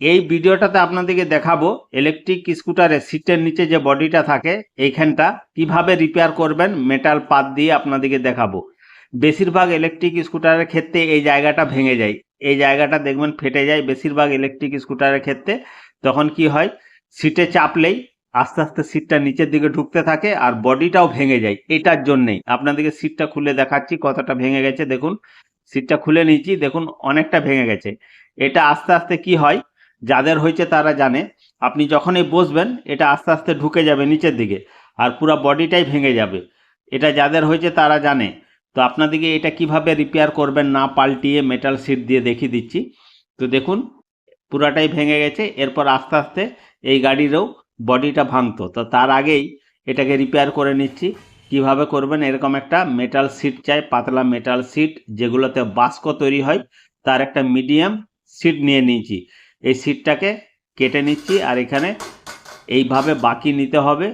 এই ভিডিওটাতে আপনাদেরকে দেখাবো ইলেকট্রিক স্কুটারের সিটের নিচে যে বডিটা থাকে, এইখানটা কীভাবে রিপেয়ার করবেন মেটাল পাত দিয়ে আপনাদেরকে দেখাবো। বেশিরভাগ ইলেকট্রিক স্কুটারের ক্ষেত্রে এই জায়গাটা ভেঙে যায়। এই জায়গাটা দেখবেন ফেটে যায় বেশিরভাগ ইলেকট্রিক স্কুটারের ক্ষেত্রে। তখন কি হয় সিটে চাপলেই আস্তে আস্তে সিটটা নিচের দিকে ঢুকতে থাকে আর বডিটাও ভেঙে যায়। এটার জন্যেই আপনাদেরকে সিটটা খুলে দেখাচ্ছি কতটা ভেঙে গেছে। দেখুন সিটটা খুলে নিয়েছি, দেখুন অনেকটা ভেঙে গেছে। এটা আস্তে আস্তে কি হয় যাদের হয়েছে তারা জানে। আপনি যখনই বসবেন, এটা আস্তে আস্তে ঢুকে যাবে নিচের দিকে আর পুরো বডিটাই ভেঙে যাবে। এটা যাদের হয়েছে তারা জানে। তো আপনাদেরকে এটা কীভাবে রিপেয়ার করবেন না পাল্টিয়ে মেটাল সিট দিয়ে দেখিয়ে দিচ্ছি। তো দেখুন, পুরাটাই ভেঙে গেছে। এরপর আস্তে আস্তে এই গাড়িরও বডিটা ভাঙতো। তো তার আগেই এটাকে রিপেয়ার করে নিচ্ছি। কীভাবে করবেন? এরকম একটা মেটাল সিট চাই, পাতলা মেটাল সিট যেগুলোতে বাস্ক তৈরি হয়, তার একটা মিডিয়াম সিট নিয়ে নিয়েছি। এই সিটটাকে কেটে নিচ্ছি আর এখানে এইভাবে বাকি নিতে হবে।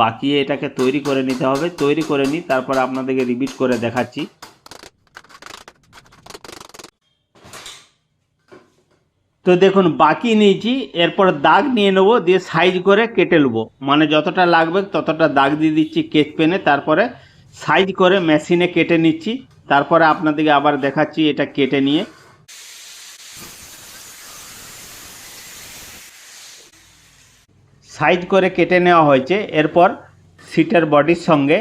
বাকিয়ে এটাকে তৈরি করে নিতে হবে। তৈরি করে নিই তারপর আপনাদেরকে রিপিট করে দেখাচ্ছি। তো দেখুন, বাকি নিয়েছি, এরপর দাগ নিয়ে নেব, দিয়ে সাইজ করে কেটে নেব। মানে যতটা লাগবে ততটা দাগ দিয়ে দিচ্ছি কেচ পেনে তারপরে সাইজ করে মেশিনে কেটে নিচ্ছি। তারপরে আপনাদেরকে আবার দেখাচ্ছি এটা কেটে নিয়ে। সাইজ করে কেটে নেওয়া হয়েছে, এরপর সিটের বডির সঙ্গে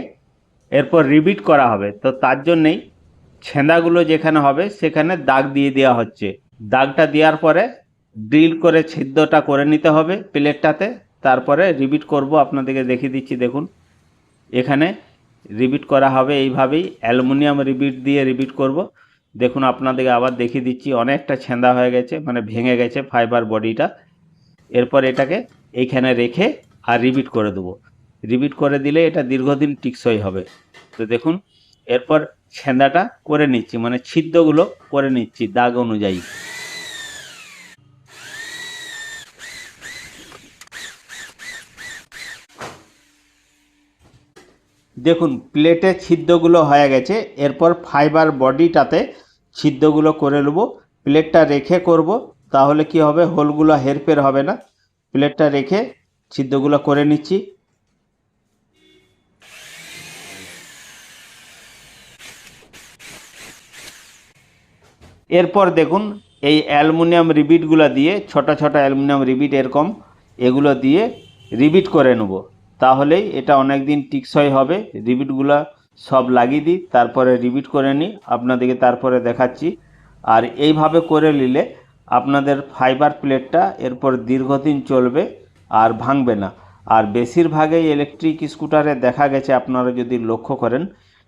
এরপর রিবিট করা হবে। তো তার জন্যেই ছেঁদাগুলো যেখানে হবে সেখানে দাগ দিয়ে দেওয়া হচ্ছে। দাগটা দেওয়ার পরে ড্রিল করে ছিদ্রটা করে নিতে হবে প্লেটটাতে। তারপরে রিবিট করব, আপনাদেরকে দেখিয়ে দিচ্ছি, দেখুন। এখানে রিবিট করা হবে এইভাবেই, অ্যালুমিনিয়াম রিবিট দিয়ে রিবিট করব। দেখুন, আপনাদেরকে আবার দেখিয়ে দিচ্ছি, অনেকটা ছেঁদা হয়ে গেছে মানে ভেঙে গেছে ফাইবার বডিটা এরপর এটাকে এইখানে রেখে আর রিপিট করে দেবো। রিপিট করে দিলে এটা দীর্ঘদিন টিকসই হবে। তো দেখুন, এরপর ছেঁদাটা করে নিচ্ছি মানে ছিদ্রগুলো করে নিচ্ছি দাগ অনুযায়ী। দেখুন প্লেটে ছিদ্রগুলো হয়ে গেছে, এরপর ফাইবার বডিটাতে ছিদ্রগুলো করে নেব। প্লেটটা রেখে করব, তাহলে কি হবে? হোলগুলো হেরফের হবে না। প্লেটটা রেখে ছিদ্রগুলো করে নিচ্ছি। এরপর দেখুন, এই অ্যালুমিনিয়াম রিবিটগুলো দিয়ে, ছোট ছোট অ্যালুমিনিয়াম রিবিট এরকম, এগুলো দিয়ে রিবিট করে নেব। তাহলেই এটা অনেক দিন টিকসই হবে। রিবিটগুলো সব লাগিয়ে দিই, তারপরে রিবিট করে নিই। আপনাদেরকে তারপরে দেখাচ্ছি। আর এইভাবে করে নিলে আপনাদের ফাইবার প্লেটটা এরপর দীর্ঘদিন চলবে আর ভাঙবে না। আর বেশিরভাগই ইলেকট্রিক স্কুটারে দেখা গেছে আপনারা যদি লক্ষ্য করেন,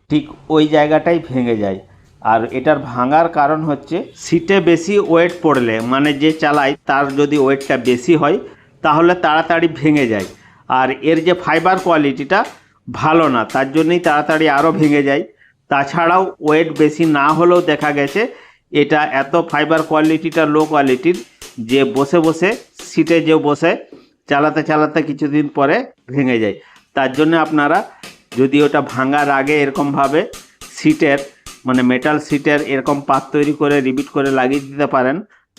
ঠিক ওই জায়গাটাই ভেঙে যায়। আর এটার ভাঙার কারণ হচ্ছে সিটে বেশি ওয়েট পড়লে মানে যে চালায় তার যদি ওয়েটটা বেশি হয়, তাহলে তাড়াতাড়ি ভেঙে যায়। আর এর যে ফাইবার কোয়ালিটিটা ভালো না, তার জন্যই তাড়াতাড়ি আরও ভেঙে যায়। তাছাড়াও ওয়েট বেশি না হলেও দেখা গেছে এটা এত ফাইবার কোয়ালিটিটা লো কোয়ালিটির যে বসে বসে সিটে যে বসে, চালাতে চালাতে কিছুদিন পরে ভেঙে যায়। তার জন্য আপনারা যদি ওটা ভাঙার আগে এরকমভাবে সিটের মানে মেটাল সিটের এরকম পাত তৈরি করে রিপিট করে লাগিয়ে দিতে পারেন,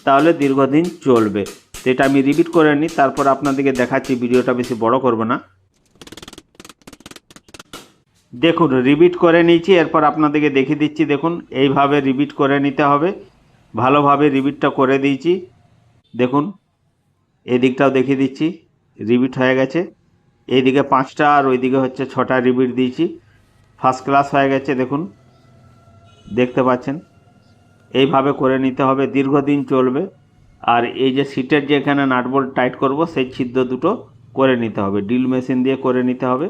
তাহলে দীর্ঘদিন চলবে। তো এটা আমি রিপিট করে নিই, তারপর আপনাদেরকে দেখাচ্ছি, ভিডিওটা বেশি বড় করব না। দেখুন রিবিট করে নিয়েছি, এরপর আপনাদেরকে দেখিয়ে দিচ্ছি, দেখুন, এইভাবে রিবিট করে নিতে হবে। ভালোভাবে রিবিটটা করে দিয়েছি। দেখুন, এদিকটাও দেখিয়ে দিচ্ছি রিবিট হয়ে গেছে। এইদিকে পাঁচটা আর ওইদিকে হচ্ছে ছটা রিবিট দিয়েছি। ফার্স্ট ক্লাস হয়ে গেছে, দেখুন, দেখতে পাচ্ছেন। এইভাবে করে নিতে হবে, দীর্ঘদিন চলবে। আর এই যে সিটের যে এখানে নাটবোল্ট টাইট করব, সেই ছিদ্র দুটো করে নিতে হবে। ড্রিল মেশিন দিয়ে করে নিতে হবে।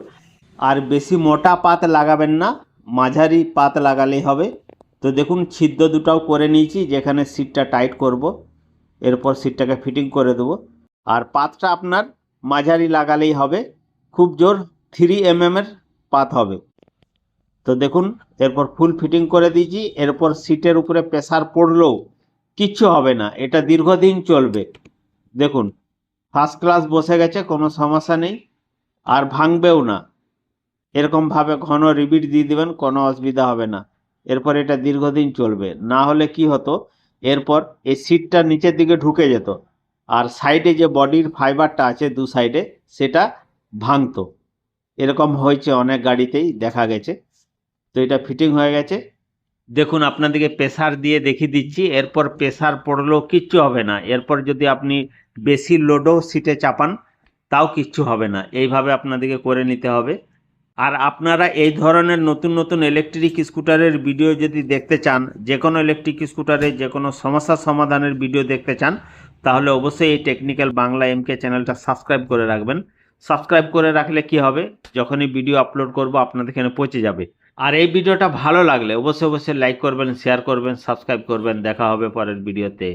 আর বেশি মোটা পাত লাগাবেন না, মাঝারি পাত লাগালেই হবে। তো দেখুন, ছিদ্র দুটাও করে নিয়েছি, যেখানে সিটটা টাইট করব। এরপর সিটটাকে ফিটিং করে দেবো। আর পাতটা আপনার মাঝারি লাগালেই হবে। খুব জোর থ্রি এম এর পাত হবে। তো দেখুন, এরপর ফুল ফিটিং করে দিয়েছি। এরপর সিটের উপরে প্রেসার পড়লেও কিচ্ছু হবে না, এটা দীর্ঘদিন চলবে। দেখুন, ফার্স্ট ক্লাস বসে গেছে, কোনো সমস্যা নেই। আর ভাঙবেও না। এরকমভাবে ঘন রিবিট দিয়ে দিবেন, কোনো অসুবিধা হবে না। এরপর এটা দীর্ঘদিন চলবে। না হলে কি হতো? এরপর এই সিটটা নিচের দিকে ঢুকে যেত আর সাইডে যে বডির ফাইবারটা আছে দু সাইডে, সেটা ভাঙতো। এরকম হয়েছে অনেক গাড়িতেই, দেখা গেছে। তো এটা ফিটিং হয়ে গেছে। দেখুন, আপনাদেরকে প্রেসার দিয়ে দেখিয়ে দিচ্ছি। এরপর প্রেসার পড়লেও কিচ্ছু হবে না। এরপর যদি আপনি বেশি লোডও সিটে চাপান, তাও কিচ্ছু হবে না। এইভাবে আপনাদেরকে করে নিতে হবে। আর আপনারা এই ধরনের নতুন নতুন ইলেকট্রিক স্কুটারের ভিডিও যদি দেখতে চান যে কোনো ইলেকট্রিক স্কুটারের যে কোনো সমস্যার সমাধানের ভিডিও দেখতে চান, তাহলে অবশ্যই এই টেকনিক্যাল বাংলা এমকে চ্যানেলটা সাবস্ক্রাইব করে রাখবেন। সাবস্ক্রাইব করে রাখলে কি হবে? যখনই ভিডিও আপলোড করব, আপনাদের এখানে পৌঁছে যাবে। আর এই ভিডিওটা ভালো লাগলে অবশ্যই অবশ্যই লাইক করবেন শেয়ার করবেন সাবস্ক্রাইব করবেন। দেখা হবে পরের ভিডিওতে